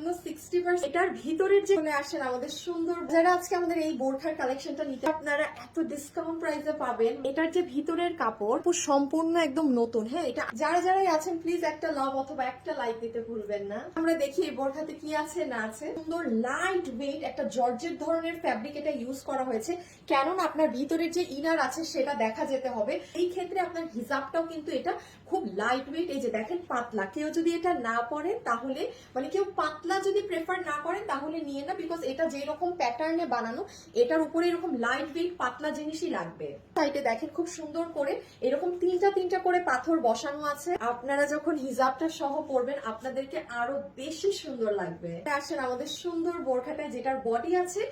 জন্য sixty percent এটার ভিতরের যে চলে আসেন আমাদের সুন্দর যারা আজকে আমাদের এই বোরখার কালেকশনটা নিতে, আপনারা এত ডিসকাউন্ট প্রাইসে পাবেন। এটার যে ভিতরের কাপড়, পুরো সম্পূর্ণ একদম নতুন। হ্যাঁ এটা যারা যারাই আছেন প্লিজ একটা লাভ অথবা একটা লাইক দিতে ভুলবেন না। আমরা দেখি এই বোরখাতে কি আছে, না আছে। সুন্দর লাইট ওয়েট একটা জর্জের ধরনের ফ্যাব্রিক এটা ইউজ করা হয়েছে। কেননা আপনার ভিতরের যে ইনার আছে, সেটা দেখা যেতে হবে। এই ক্ষেত্রে আপনার হিজাবটাও কিন্তু এটা খুব লাইট ওয়েট এই যে দেখেন, পাতলা। কেউ যদি এটা না পরেন তাহলে মানে কেউ পাতলা যদি প্রেফার না করেন, তাহলে নিয়ে না বিকজ এটা যেরকম প্যাটার্নে বানানো, এটার উপরে এরকম লাইট ওয়েট পাতলা জিনিসই লাগবে। সাইডে দেখেন খুব সুন্দর করে এরকম তিনটা তিনটা করে পাথর বসানো আছে। আপনারা যখন হিজাবটা সহ পরবেন, আপনাদেরকে আরও বেশি সুন্দর লাগবে। আসেন আমাদের সুন্দর বোরখাটা যেটার বডি আছে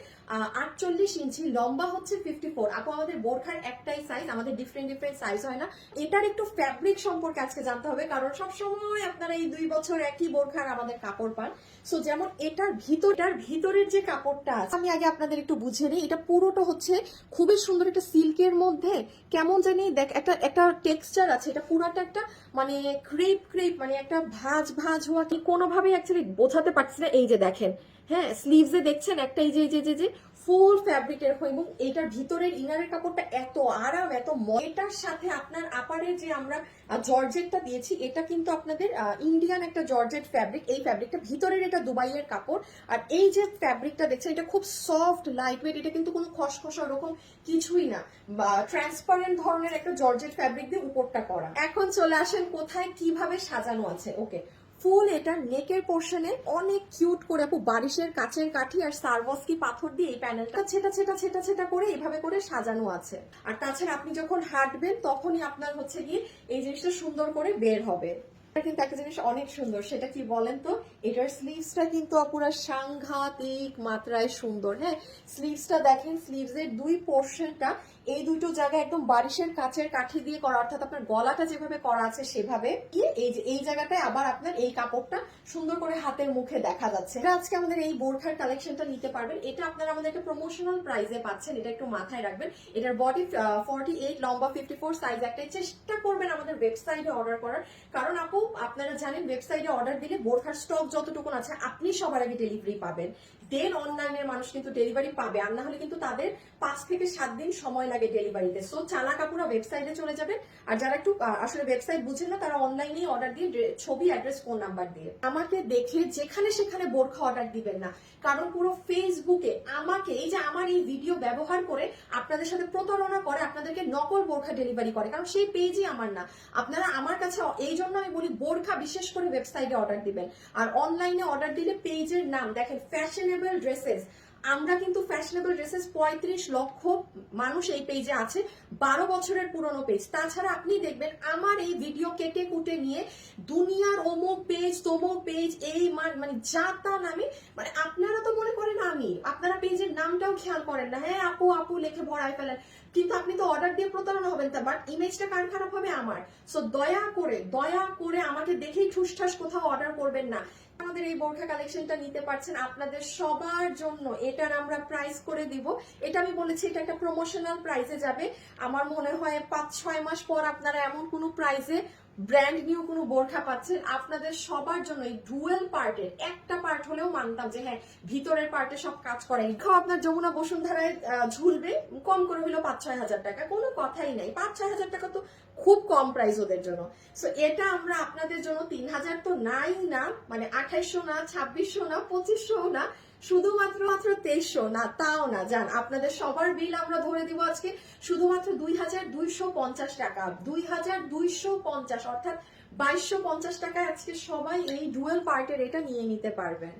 আটচল্লিশ ইঞ্চি, লম্বা হচ্ছে ফিফটি ফোর আপু, আমাদের বোরখার একটাই সাইজ আমাদের ডিফারেন্ট ডিফারেন্ট সাইজ হয় না। এটার একটু ফ্যাব্রিক সম্পর্কে আজকে জানতে হবে, কারণ সবসময় আপনারা এই দুই বছর একই বোরখার আমাদের কাপড় পান। সো যেমন এটার ভিতরটার ভিতরের যে কাপড়টা আছে, আমি আগে আপনাদের একটু বুঝে নিই, এটা পুরোটা হচ্ছে খুবই সুন্দর একটা সিল্কের মধ্যে। কেমন জানি, দেখ, একটা একটা টেক্সচার আছে, এটা পুরাটা একটা মানে ক্রেপ ক্রেপ মানে একটা ভাজ ভাজ হওয়া কি কোনোভাবেই অ্যাকচুয়ালি বোঝাতে পারছি না। এই যে দেখেন হ্যাঁ স্লিভসে দেখছেন, একটা এই যে যে যে ফুল ফ্যাব্রিকের হয় এবং এটার ভিতরের ইনারের কাপড়টা এত আরাম, এত এটার সাথে আপনার আপারে যে আমরা জর্জেটটা দিয়েছি, এটা কিন্তু আপনাদের ইন্ডিয়ান একটা জর্জেট ফ্যাব্রিক এই ফ্যাব্রিকটা ভিতরের এটা দুবাইয়ের কাপড়, আর এই যে ফ্যাব্রিকটা দেখছেন, এটা খুব সফট লাইট ওয়েট এটা কিন্তু কোনো খসখসা ওরকম কিছুই না। ট্রান্সপারেন্ট ধরনের একটা জর্জেট ফ্যাব্রিক দিয়ে উপরটা করা। এখন চলে আসেন কোথায়, কীভাবে সাজানো আছে? ওকে ফুল এটা নেকের পোর্শনে অনেক কিউট করে আপু, বারিশের কাচের কাঠি আর সারবস্কি পাথর দিয়ে এই প্যানেলটা ছেটা ছেটা ছেটা ছেটা করে এইভাবে করে সাজানো আছে। আর তাছাড়া আপনি যখন হাঁটবেন, তখনই আপনার হচ্ছে গিয়ে এই জিনিসটা সুন্দর করে বের হবে। এটা কিন্তু একটা জিনিস অনেক সুন্দর, সেটা কি বলেন তো? এটার স্লিভসটা কিন্তু পুরো সাংঘাতিক মাত্রায় সুন্দর। হ্যাঁ স্লিভসটা দেখেন স্লিভসের দুই পোর্শনটা এই দুটো জায়গায় একদম বারিশের কাচের কাঠি দিয়ে করা, অর্থাৎ আপনার গলাটা যেভাবে করা আছে সেভাবে এই যে, এই জায়গাটায় আবার আপনার এই কাপড়টা সুন্দর করে হাতের মুখে দেখা যাচ্ছে। আজকে আমাদের এই বোরখার কালেকশনটা নিতে পারবেন, এটা আপনারা আমাদেরকে প্রমোশনাল প্রাইজে পাচ্ছেন, এটা একটু মাথায় রাখবেন। এটার বডি ফর্টি এইট লম্বা ফিফটি ফোর সাইজ একটাই চেষ্টা করবেন আমাদের ওয়েবসাইটে অর্ডার করার। কারণ আপু, আপনারা জানেন ওয়েবসাইটে অর্ডার দিলে বোরখার স্টক যতটুকু আছে, আপনি সবার আগে ডেলিভারি পাবেন। দেন অনলাইনের মানুষ কিন্তু ডেলিভারি পাবে, আর না হলে কিন্তু তাদের পাঁচ থেকে সাত দিন সময় লাগে ডেলিভারিতে। সো চালা কাপুরা ওয়েবসাইটে চলে যাবেন। আর যারা একটু আসলে ওয়েবসাইট বুঝেন না, তারা অনলাইনেই অর্ডার দিয়ে ছবি অ্যাড্রেস ফোন নাম্বার দিয়ে। আমাকে দেখে যেখানে সেখানে বোরখা অর্ডার দিবেন না। কারণ পুরো ফেসবুকে আমাকে, এই যে আমার এই ভিডিও ব্যবহার করে আপনাদের সাথে প্রতারণা করে, আপনাদেরকে নকল বোরখা ডেলিভারি করে। কারণ সেই পেজই আমার না। আপনারা আমার কাছে, এই জন্য আমি বলি বোরখা বিশেষ করে ওয়েবসাইটে অর্ডার দিবেন। আর অনলাইনে অর্ডার দিলে পেজের নাম, দেখেন ফ্যাশনেবল ড্রেসেস আমরা কিন্তু ফ্যাশনেবল ড্রেসেস পঁয়ত্রিশ লক্ষ মানুষ এই পেজে আছে, বারো বছরের পুরনো পেজ তাছাড়া আপনি দেখবেন আমার এই ভিডিও কেটে কুটে নিয়ে দুনিয়ার অমুক পেজ তমুক পেজ এই মানে যা তা নামে মানে আপনারা তো মনে করেন আমি, আপনারা পেজের নামটাও খেয়াল করেন না। হ্যাঁ আপু আপু লেখে ভরায় ফেলেন। কিন্তু আপনি তো অর্ডার দিয়ে প্রতারণা হবেন তা বাট ইমেজটা কার খারাপ হবে আমার? সো দয়া করে দয়া করে আমাকে দেখেই ঠুসঠাস কোথাও অর্ডার করবেন না। আমাদের এই বোরখা কালেকশনটা নিতে পারছেন আপনাদের সবার জন্য। এটার আমরা প্রাইস করে দিব। এটা আমি বলেছি, এটা একটা প্রমোশনাল প্রাইসে যাবে। আমার মনে হয় পাঁচ ছয় মাস পর আপনারা এমন কোনো প্রাইসে ব্র্যান্ড নিউ কোনো বোরখা পাচ্ছেন, আপনাদের সবার জন্য এই ডুয়েল পার্টের একটা পার্ট হলেও মানতাম যে হ্যাঁ ভিতরের পার্টে সব কাজ করে এখাও আপনার যমুনা বসুন্ধরায় ঝুলবে, কম করে হলো পাঁচ ছয় হাজার টাকা, কোনো কথাই নাই। পাঁচ ছয় হাজার টাকা তো খুব কম প্রাইস ওদের জন্য। সো এটা আমরা আপনাদের জন্য তিন হাজার তো নাই না মানে আঠাইশশো না, ছাব্বিশশো না, পঁচিশশো না শুধুমাত্র মাত্র তেইশশো। না, তাও না যান আপনাদের সবার বিল আমরা ধরে দিব আজকে শুধুমাত্র দুই হাজার দুইশো পঞ্চাশ টাকা। দুই হাজার দুইশো পঞ্চাশ, অর্থাৎ বাইশশো পঞ্চাশ টাকায় আজকে সবাই এই ডুয়েল পার্টের এটা নিয়ে নিতে পারবেন।